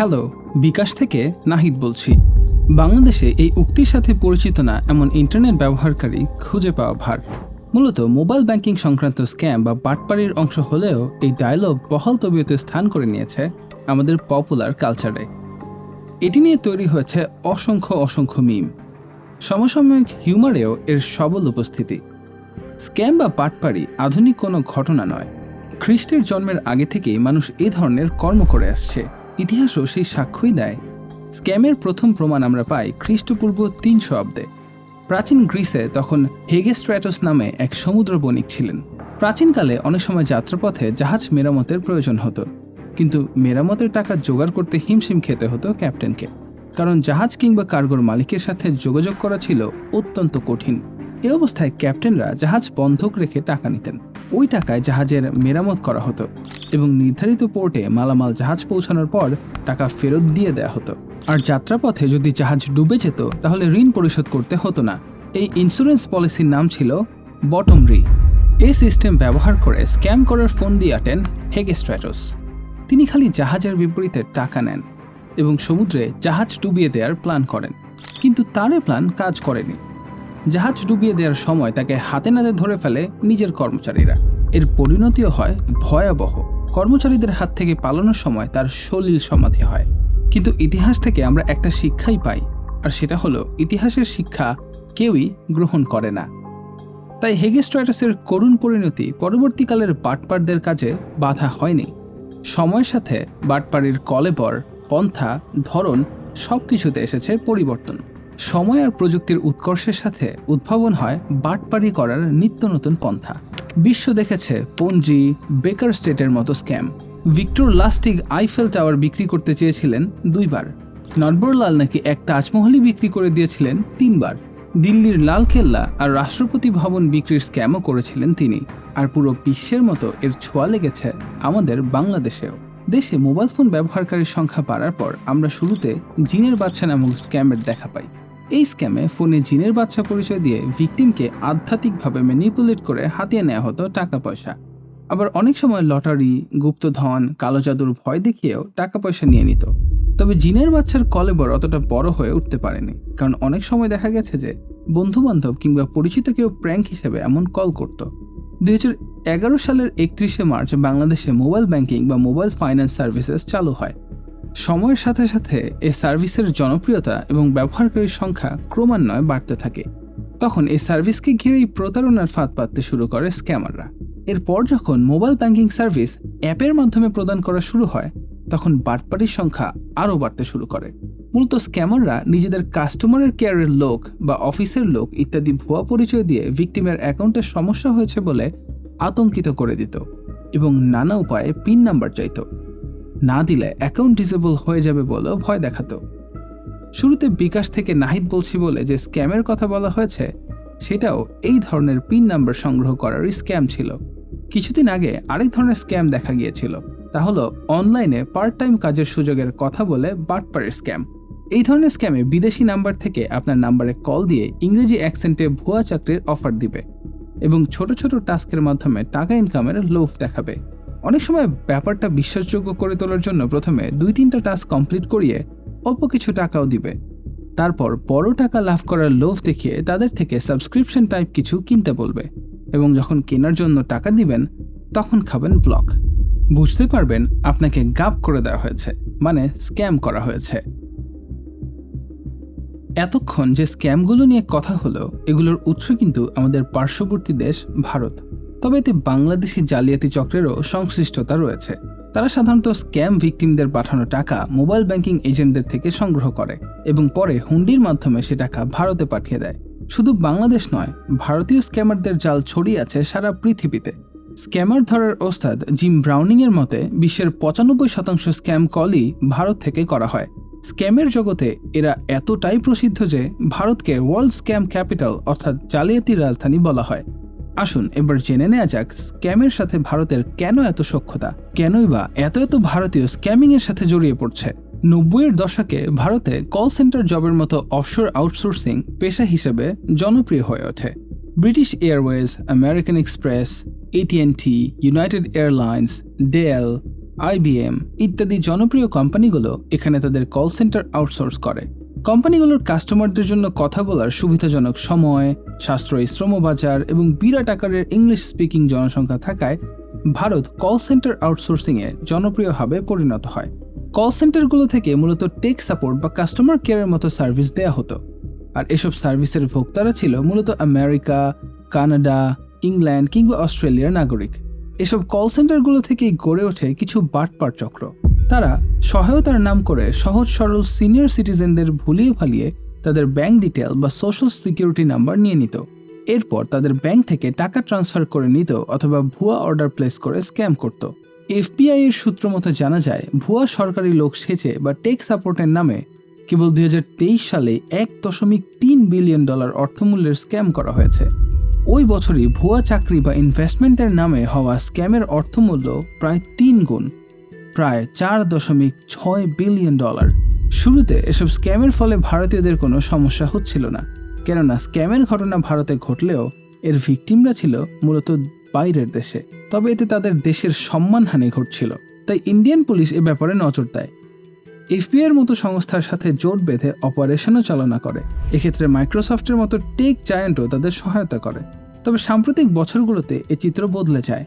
Hello, বিকাশ থেকে নাহিদ বলছি। বাংলাদেশে এই উক্তির সাথে পরিচিত না এমন ইন্টারনেট ব্যবহারকারী খুঁজে পাওয়া ভার। মূলত মোবাইল ব্যাংকিং সংক্রান্ত স্ক্যাম বা বাটপাড়ির অংশ হলেও এই ডায়লগ বহল তবিয়তে স্থান করে নিয়েছে আমাদের পপুলার কালচারে। এটি নিয়ে তৈরি হয়েছে অসংখ্য অসংখ্য মিম। সমসাময়িক হিউমারেও এর সবল উপস্থিতি। স্ক্যাম বা পাটপাড়ি আধুনিক কোনো ঘটনা নয়। খ্রিস্টের জন্মের আগে থেকেই মানুষ এই ধরনের কর্ম করে আসছে। ইতিহাসও সেই সাক্ষ্যই দেয়। স্ক্যামের প্রথম প্রমাণ আমরা পাই খ্রিস্টপূর্ব তিনশো অব্দে। প্রাচীন গ্রিসে তখন হেগেস্ট্র্যাটস নামে এক সমুদ্র বণিক ছিলেন। প্রাচীনকালে অনেক সময় যাত্রাপথে জাহাজ মেরামতের প্রয়োজন হতো। কিন্তু মেরামতের টাকা জোগাড় করতে হিমশিম খেতে হতো ক্যাপ্টেনকে। কারণ জাহাজ কিংবা কার্গোর মালিকের সাথে যোগাযোগ করা ছিল অত্যন্ত কঠিন। এ অবস্থায় ক্যাপ্টেনরা জাহাজ বন্ধক রেখে টাকা নিতেন। ওই টাকায় জাহাজের মেরামত করা হতো এবং নির্ধারিত পোর্টে মালামাল জাহাজ পৌঁছানোর পর টাকা ফেরত দিয়ে দেওয়া হতো। আর যাত্রাপথে যদি জাহাজ ডুবে যেত, তাহলে ঋণ পরিশোধ করতে হতো না। এই ইন্স্যুরেন্স পলিসির নাম ছিল বটম রি এই সিস্টেম ব্যবহার করে স্ক্যাম করার ফোন দিয়ে আটেন হেগেস্ট্র্যাটোস তিনি খালি জাহাজের বিপরীতে টাকা নেন এবং সমুদ্রে জাহাজ ডুবিয়ে দেওয়ার প্ল্যান করেন। কিন্তু তার প্ল্যান কাজ করেনি। জাহাজ ডুবিয়ে দেওয়ার সময় তাকে হাতে নাতে ধরে ফেলে নিজের কর্মচারীরা। এর পরিণতিও হয় ভয়াবহ। কর্মচারীদের হাত থেকে পালানোর সময় তার সলিল সমাধি হয়। কিন্তু ইতিহাস থেকে আমরা একটা শিক্ষাই পাই, আর সেটা হলো ইতিহাসের শিক্ষা কেউই গ্রহণ করে না। তাই হেগেস্ট্রাটাসের করুণ পরিণতি পরবর্তীকালের বাটপারদের কাজে বাধা হয়নি। সময়ের সাথে বাটপাড়ির কলেবর, পন্থা, ধরন সব কিছুতে এসেছে পরিবর্তন। সময় আর প্রযুক্তির উৎকর্ষের সাথে উদ্ভাবন হয় বাটপাড়ি করার নিত্য নতুন পন্থা। বিশ্ব দেখেছে পঞ্জি বেকার স্টেটের মতো scam. Victor Lustig Eiffel tower বিক্রি করতে চেয়েছিলেন দুইবার। নটবরলাল নাকি এক তাজমহলই বিক্রি করে দিয়েছিলেন তিনবার। দিল্লির লালকেল্লা আর রাষ্ট্রপতি ভবন বিক্রির স্ক্যামও করেছিলেন তিনি। আর পুরো বিশ্বের মতো এর ছোঁয়া লেগেছে আমাদের বাংলাদেশেও। দেশে মোবাইল ফোন ব্যবহারকারীর সংখ্যা বাড়ার পর আমরা শুরুতে জিনের বাচ্চা নামক স্ক্যামের দেখা পাই। এই স্ক্যামে ফোনে জিনের বাচ্চা পরিচয় দিয়ে ভিকটিমকে আধ্যাত্মিকভাবে ম্যানিপুলেট করে হাতিয়ে নেওয়া হতো টাকা পয়সা আবার অনেক সময় লটারি, গুপ্তধন, কালো জাদুর ভয় দেখিয়েও টাকা পয়সা নিয়ে নিত। তবে জিনের বাচ্চার কলেবর অতটা বড় হয়ে উঠতে পারেনি, কারণ অনেক সময় দেখা গেছে যে বন্ধু বান্ধব কিংবা পরিচিত কেউ প্র্যাঙ্ক হিসেবে এমন কল করত। দুই এগারো সালের একত্রিশে মার্চ বাংলাদেশে মোবাইল ব্যাংকিং বা মোবাইল ফাইন্যান্স সার্ভিসেস চালু হয়। সময়ের সাথে সাথে এই সার্ভিসের জনপ্রিয়তা এবং ব্যবহারকারীর সংখ্যা ক্রমান্বয়ে বাড়তে থাকে। তখন এই সার্ভিসকে ঘিরেই প্রতারণার ফাঁদ পাততে শুরু করে স্ক্যামাররা। এরপর যখন মোবাইল ব্যাংকিং সার্ভিস অ্যাপের মাধ্যমে প্রদান করা শুরু হয়, তখন বাটপাড়ির সংখ্যা আরও বাড়তে শুরু করে। মূলত স্ক্যামাররা নিজেদের কাস্টমারের কেয়ারের লোক বা অফিসের লোক ইত্যাদি ভুয়া পরিচয় দিয়ে ভিকটিমের অ্যাকাউন্টের সমস্যা হয়েছে বলে আতঙ্কিত করে দিত এবং নানা উপায়ে পিন নাম্বার চাইত। না দিলে অ্যাকাউন্ট ডিসেবল হয়ে যাবে বলেও ভয় দেখাতো। শুরুতে বিকাশ থেকে নাহিদ বলছি বলে যে স্ক্যামের কথা বলা হয়েছে, সেটাও এই ধরনের পিন নাম্বার সংগ্রহ করারই স্ক্যাম ছিল। কিছুদিন আগে আরেক ধরনের স্ক্যাম দেখা গিয়েছিল, তা হলো অনলাইনে পার্ট টাইম কাজের সুযোগের কথা বলে বাটপারের স্ক্যাম। এই ধরনের স্ক্যামে বিদেশি নাম্বার থেকে আপনার নাম্বারে কল দিয়ে ইংরেজি অ্যাকসেন্টে ভুয়া চাকরির অফার দিবে এবং ছোট ছোট টাস্কের মাধ্যমে টাকা ইনকামের লোভ দেখাবে। অনেক সময় ব্যাপারটা বিশ্বাসযোগ্য করে তোলার জন্য প্রথমে দুই তিনটা টাস্ক কমপ্লিট করিয়ে অল্প কিছু টাকাও দিবে। তারপর বড় টাকা লাভ করার লোভ দেখিয়ে তাদের থেকে সাবস্ক্রিপশন টাইপ কিছু কিনতে বলবে এবং যখন কেনার জন্য টাকা দিবেন, তখন খাবেন ব্লক বুঝতে পারবেন আপনাকে গাপ করে দেওয়া হয়েছে মানে স্ক্যাম করা হয়েছে। এতক্ষণ যে স্ক্যামগুলো নিয়ে কথা হলো, এগুলোর উৎস কিন্তু আমাদের পার্শ্ববর্তী দেশ, ভারত। তবে এতে বাংলাদেশি জালিয়াতি চক্রেরও সংশ্লিষ্টতা রয়েছে। তারা সাধারণত স্ক্যাম ভিকটিমদের পাঠানো টাকা মোবাইল ব্যাংকিং এজেন্টদের থেকে সংগ্রহ করে এবং পরে হুন্ডির মাধ্যমে সে টাকা ভারতে পাঠিয়ে দেয়। শুধু বাংলাদেশ নয়, ভারতীয় স্ক্যামারদের জাল ছড়িয়ে আছে সারা পৃথিবীতে। স্ক্যামার ধরার ওস্তাদ জিম ব্রাউনিং এর মতে, বিশ্বের পঁচানব্বই শতাংশ স্ক্যাম কলই ভারত থেকে করা হয়। স্ক্যামের জগতে এরা এতটাই প্রসিদ্ধ যে, ভারতকে ওয়ার্ল্ড স্ক্যাম ক্যাপিটাল অর্থাৎ জালিয়াতির রাজধানী বলা হয়। আসুন, এবার জেনে নেওয়া যাক স্ক্যামের সাথে ভারতের কেন এত সক্ষতা? কেনই বা এত এত ভারতীয় স্ক্যামিং এর সাথে জড়িয়ে পড়ছে? নব্বইয়ের দশকে ভারতে কল সেন্টার জবের মতো অফশোর আউটসোর্সিং পেশা হিসেবে জনপ্রিয় হয়ে ওঠে। British Airways, American Express A T and T United Airlines, Dell IBM ইত্যাদি জনপ্রিয় কোম্পানিগুলো এখানে তাদের কল সেন্টার আউটসোর্স করে। কোম্পানিগুলোর কাস্টমারদের জন্য কথা বলার সুবিধাজনক সময়, সাশ্রয়ী শ্রমবাজার এবং বিরাট আকারের ইংলিশ স্পিকিং জনসংখ্যা থাকায় ভারত কল সেন্টার আউটসোর্সিংয়ে জনপ্রিয় হাবে পরিণত হয়। কল সেন্টারগুলো থেকে মূলত টেক সাপোর্ট বা কাস্টমার কেয়ারের মতো সার্ভিস দেয়া হতো। আর এসব সার্ভিসের ভোক্তারা ছিল মূলত আমেরিকা, কানাডা, ইংল্যান্ড কিংবা অস্ট্রেলিয়ার নাগরিক। এসব কল সেন্টারগুলো থেকেই গড়ে ওঠে কিছু বাটপার চক্র। তারা সহায়তার নাম করে সহজ সরল সিনিয়র সিটিজেনদের ভুলিয়ে ভালিয়ে তাদের ব্যাংক ডিটেল বা সোশ্যাল সিকিউরিটি নাম্বার নিয়ে নিত। এরপর তাদের ব্যাংক থেকে টাকা ট্রান্সফার করে নিত অথবা ভুয়া অর্ডার প্লেস করে স্ক্যাম করত। এফবিআই এর সূত্র মতো জানা যায়, ভুয়া সরকারি লোক সেচে বা টেক সাপোর্টের নামে কেবল দুই হাজার তেইশ সালে এক দশমিক তিন বিলিয়ন ডলার অর্থমূল্যের স্ক্যাম করা হয়েছে। ওই বছরই ভুয়া চাকরি বা ইনভেস্টমেন্টের নামে হওয়া স্ক্যামের অর্থমূল্য প্রায় তিন গুণ। প্রায় চার দশমিক ছয় বিলিয়ন ডলার। শুরুতে এসব স্ক্যামের ফলে ভারতীয়দের কোনো সমস্যা হচ্ছিল না। কেননা স্ক্যামের ঘটনা ভারতে ঘটলেও এর ভিকটিমরা ছিল মূলত বাইরের দেশে। তবে এতে তাদের দেশের সম্মানহানি ঘটছিল। তাই ইন্ডিয়ান পুলিশ এ ব্যাপারে নজর দেয়। এফবিআইয়ের মতো সংস্থার সাথে জোট বেঁধে অপারেশনও চালনা করে। এক্ষেত্রে মাইক্রোসফটের মতো টেক জায়ান্টও তাদের সহায়তা করে। তবে সাম্প্রতিক বছরগুলোতে এ চিত্র বদলে যায়।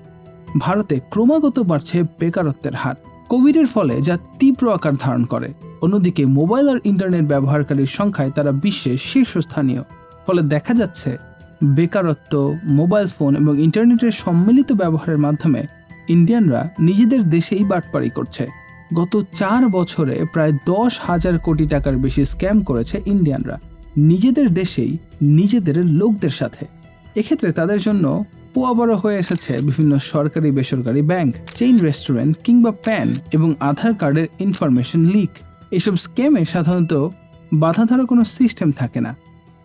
ভারতে ক্রমাগত বাড়ছে বেকারত্বের হার। কোভিডের ফলে যা তীব্র আকার ধারণ করে। অন্যদিকে মোবাইল আর ইন্টারনেট ব্যবহারকারীর সংখ্যায় তারা বিশ্বের শীর্ষস্থানীয়। ফলে দেখা যাচ্ছে, বেকারত্ব, মোবাইল ফোন এবং ইন্টারনেটের সম্মিলিত ব্যবহারের মাধ্যমে ইন্ডিয়ানরা নিজেদের দেশেই বাটপাড়ি করছে। গত চার বছরে প্রায় দশ হাজার কোটি টাকার বেশি স্ক্যাম করেছে ইন্ডিয়ানরা। নিজেদের দেশেই নিজেদের লোকদের সাথে। এক্ষেত্রে তাদের জন্য পোয়াবড় হয়ে এসেছে বিভিন্ন সরকারি, বেসরকারি ব্যাংক, চেইন রেস্টুরেন্ট কিংবা প্যান এবং আধার কার্ডের ইনফরমেশন লিক। এসব স্ক্যামে সাধারণত বাধা ধরার কোনো সিস্টেম থাকে না।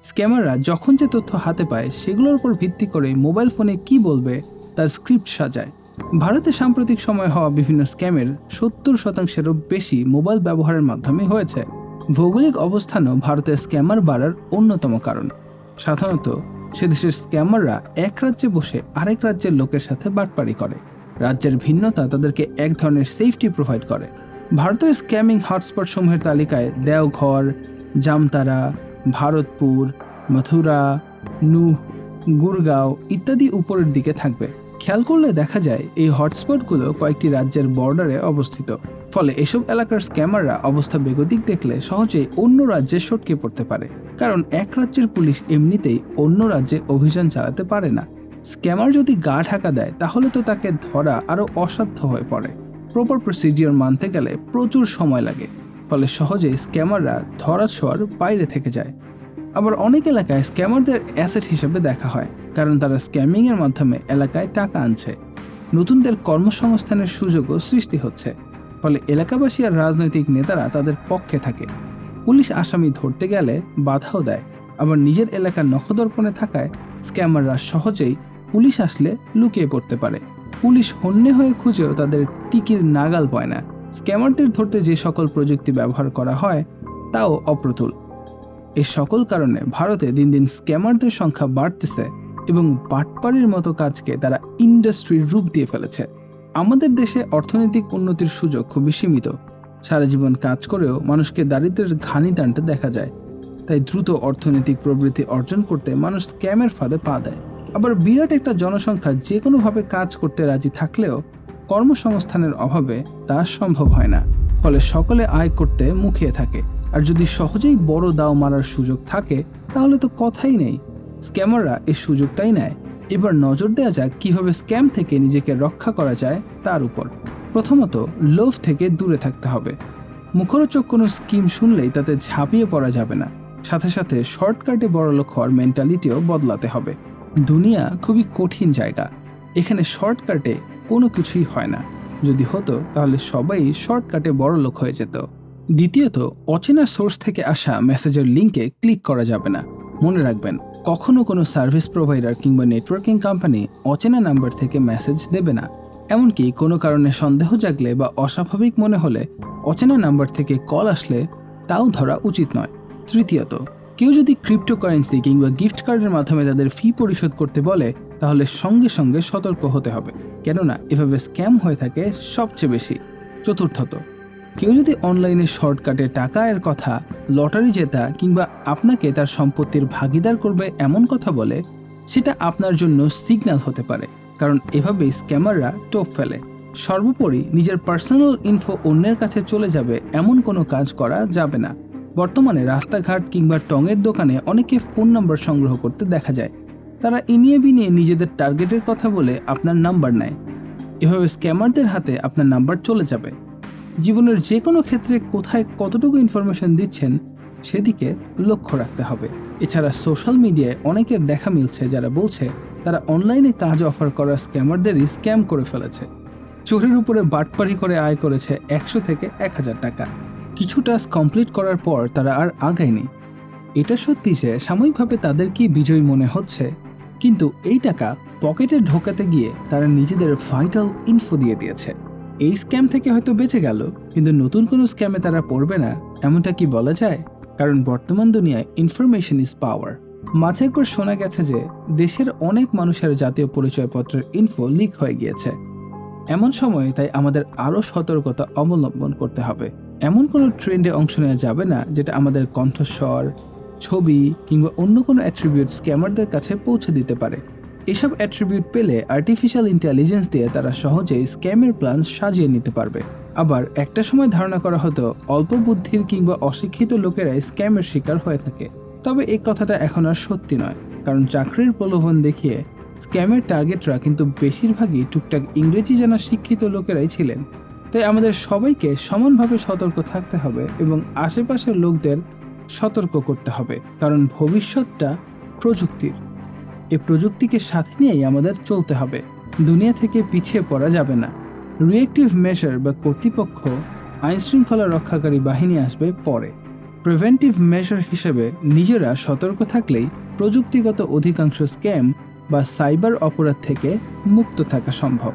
স্ক্যামাররা যখন যে তথ্য হাতে পায়, সেগুলোর উপর ভিত্তি করে মোবাইল ফোনে কি বলবে তার স্ক্রিপ্ট সাজায়। ভারতে সাম্প্রতিক সময় হওয়া বিভিন্ন স্ক্যামের সত্তর শতাংশেরও বেশি মোবাইল ব্যবহারের মাধ্যমে হয়েছে। ভৌগোলিক অবস্থানও ভারতের স্ক্যামার বাড়ার অন্যতম কারণ। সাধারণত সে দেশের স্ক্যামাররা এক রাজ্যে বসে আরেক রাজ্যের লোকের সাথে বাটপাড়ি করে। রাজ্যের ভিন্নতা তাদেরকে এক ধরনের সেফটি প্রোভাইড করে। ভারতের স্ক্যামিং হটস্পট সমূহের তালিকায় দেওঘর, জামতারা, ভারতপুর, মথুরা, নুহ, গুরগাঁও ইত্যাদি উপরের দিকে থাকবে। খেয়াল করলে দেখা যায় এই হটস্পটগুলো কয়েকটি রাজ্যের বর্ডারে অবস্থিত। ফলে এসব এলাকার স্ক্যামাররা অবস্থা বেগতিক দেখলে সহজেই অন্য রাজ্যে সটকে পড়তে পারে। কারণ এক রাজ্যের পুলিশ এমনিতেই অন্য রাজ্যে অভিযান চালাতে পারে না। স্ক্যামার যদি গা ঢাকা দেয়, তাহলে তো তাকে ধরা আরও অসাধ্য হয়ে পড়ে। প্রপার প্রসিডিওর মানতে গেলে প্রচুর সময় লাগে, ফলে সহজেই স্ক্যামাররা ধরা ছোঁয়ার বাইরে থেকে যায়। আবার অনেক এলাকায় স্ক্যামারদের অ্যাসেট হিসেবে দেখা হয়, কারণ তারা স্ক্যামিংয়ের মাধ্যমে এলাকায় টাকা আনছে। নতুনদের কর্মসংস্থানের সুযোগও সৃষ্টি হচ্ছে। ফলে এলাকাবাসী আর রাজনৈতিক নেতারা তাদের পক্ষে থাকে। পুলিশ আসামি ধরতে গেলে বাধাও দেয়। আবার নিজের এলাকার নখদর্পণে থাকায় স্ক্যামাররা সহজেই পুলিশ আসলে লুকিয়ে পড়তে পারে। পুলিশ হন্যে হয়ে খুঁজেও তাদের টিকির নাগাল পায় না। স্ক্যামারদের ধরতে যে সকল প্রযুক্তি ব্যবহার করা হয়, তাও অপ্রতুল। এই সকল কারণে ভারতে দিন দিন স্ক্যামারদের সংখ্যা বাড়তেছে এবং বাটপাড়ির মতো কাজকে তারা ইন্ডাস্ট্রির রূপ দিয়ে ফেলেছে। আমাদের দেশে অর্থনৈতিক উন্নতির সুযোগ খুবই সীমিত। সারা জীবন কাজ করেও মানুষকে দারিদ্রের ঘানি টানতে দেখা যায়। তাই দ্রুত অর্থনৈতিক প্রবৃদ্ধি অর্জন করতে মানুষ স্ক্যামের ফাঁদে পা দেয়। আবার বিরাট একটা জনসংখ্যা যে কোনোভাবে কাজ করতে রাজি থাকলেও কর্মসংস্থানের অভাবে তা সম্ভব হয় না। ফলে সকলে আয় করতে মুখিয়ে থাকে। আর যদি সহজেই বড় দাও মারার সুযোগ থাকে, তাহলে তো কথাই নেই। স্ক্যামাররা এই সুযোগটাই নেয়। এবার নজর দেওয়া যাক কীভাবে স্ক্যাম থেকে নিজেকে রক্ষা করা যায় তার উপর। প্রথমত, লোভ থেকে দূরে থাকতে হবে। মুখরোচক কোনো স্কিম শুনলেই তাতে ঝাঁপিয়ে পড়া যাবে না। সাথে সাথে শর্টকাটে বড়লোক হওয়ার মেন্টালিটিও বদলাতে হবে। দুনিয়া খুবই কঠিন জায়গা। এখানে শর্টকাটে কোনো কিছুই হয় না। যদি হতো, তাহলে সবাই শর্টকাটে বড়লোক হয়ে যেত। দ্বিতীয়ত, অচেনা সোর্স থেকে আসা মেসেজের লিঙ্কে ক্লিক করা যাবে না। মনে রাখবেন কখনো কোনো সার্ভিস প্রোভাইডার কিংবা নেটওয়ার্কিং কোম্পানি অচেনা নাম্বার থেকে মেসেজ দেবে না। এমনকি কোনো কারণে সন্দেহ জাগলে বা অস্বাভাবিক মনে হলে অচেনা নাম্বার থেকে কল আসলে তাও ধরা উচিত নয়। তৃতীয়ত, কেউ যদি ক্রিপ্টোকারেন্সি কিংবা গিফট কার্ডের মাধ্যমে তাদের ফি পরিশোধ করতে বলে, তাহলে সঙ্গে সঙ্গে সতর্ক হতে হবে। কেননা, এভাবে স্ক্যাম হয়ে থাকে সবচেয়ে বেশি। চতুর্থত কেউ যদি অনলাইনে শর্টকাটে টাকা আয়ের কথা লটারি জেতা কিংবা আপনাকে তার সম্পত্তির ভাগিদার করবে এমন কথা বলে, সেটা আপনার জন্য সিগন্যাল হতে পারে। কারণ এভাবেই স্ক্যামাররা টোপ ফেলে। সর্বোপরি নিজের পার্সোনাল ইনফো অন্যের কাছে চলে যাবে এমন কোনো কাজ করা যাবে না। বর্তমানে রাস্তাঘাট কিংবা টঙের দোকানে অনেকে ফোন নম্বর সংগ্রহ করতে দেখা যায়। তারা ইনিয়ে বিনিয়ে নিজেদের টার্গেটের কথা বলে আপনার নাম্বার নেয়। এভাবে স্ক্যামারদের হাতে আপনার নাম্বার চলে যাবে। জীবনের যে কোনো ক্ষেত্রে কোথায় কতটুকু ইনফরমেশন দিচ্ছেন, সেদিকে লক্ষ্য রাখতে হবে। এছাড়া সোশ্যাল মিডিয়ায় অনেকের দেখা মিলছে যারা বলছে, তারা অনলাইনে কাজ অফার করা স্ক্যামারদেরই স্ক্যাম করে ফেলেছে। চোরের উপরে বাটপারি করে আয় করেছে একশো থেকে এক হাজার টাকা। কিছু টাস্ক কমপ্লিট করার পর তারা আর আগায়নি। এটা সত্যি যে সাময়িকভাবে তাদেরকে বিজয়ী মনে হচ্ছে, কিন্তু এই টাকা পকেটে ঢোকাতে গিয়ে তারা নিজেদের ভাইটাল ইনফো দিয়ে দিয়েছে। এই স্ক্যাম থেকে হয়তো বেঁচে গেল, কিন্তু নতুন কোনো স্ক্যামে তারা পড়বে না, এমনটা কি বলা যায়? কারণ বর্তমান দুনিয়ায় ইনফরমেশন ইজ পাওয়ার মাঝে একবার শোনা গেছে যে, দেশের অনেক মানুষের জাতীয় পরিচয়পত্রের ইনফো লিক হয়ে গিয়েছে। এমন সময়ে তাই আমাদের আরও সতর্কতা অবলম্বন করতে হবে। এমন কোনো ট্রেন্ডে অংশ নেওয়া যাবে না, যেটা আমাদের কণ্ঠস্বর, ছবি কিংবা অন্য কোনো অ্যাট্রিবিউট স্ক্যামারদের কাছে পৌঁছে দিতে পারে। এসব অ্যাট্রিবিউট পেলে আর্টিফিশিয়াল ইন্টেলিজেন্স দিয়ে তারা সহজেই স্ক্যামের প্ল্যান সাজিয়ে নিতে পারবে। আবার একটা সময় ধারণা করা হতো, অল্প বুদ্ধির কিংবা অশিক্ষিত লোকেরাই স্ক্যামের শিকার হয়ে থাকে। তবে এই কথাটা এখন আর সত্যি নয়, কারণ চাকরির প্রলোভন দেখিয়ে স্ক্যামের টার্গেটরা কিন্তু বেশিরভাগই টুকটাক ইংরেজি জানা শিক্ষিত লোকেরাই ছিলেন। তাই আমাদের সবাইকে সমানভাবে সতর্ক থাকতে হবে এবং আশেপাশের লোকদের সতর্ক করতে হবে, কারণ ভবিষ্যৎটা প্রযুক্তির। এই প্রযুক্তিকে সাথে নিয়েই আমাদের চলতে হবে। দুনিয়া থেকে পিছিয়ে পড়া যাবে না। রিয়েক্টিভ মেশার বা কর্তৃপক্ষ আইনশৃঙ্খলা রক্ষাকারী বাহিনী আসবে পরে। প্রিভেন্টিভ মেশার হিসেবে নিজেরা সতর্ক থাকলেই প্রযুক্তিগত অধিকাংশ স্ক্যাম বা সাইবার অপরাধ থেকে মুক্ত থাকা সম্ভব।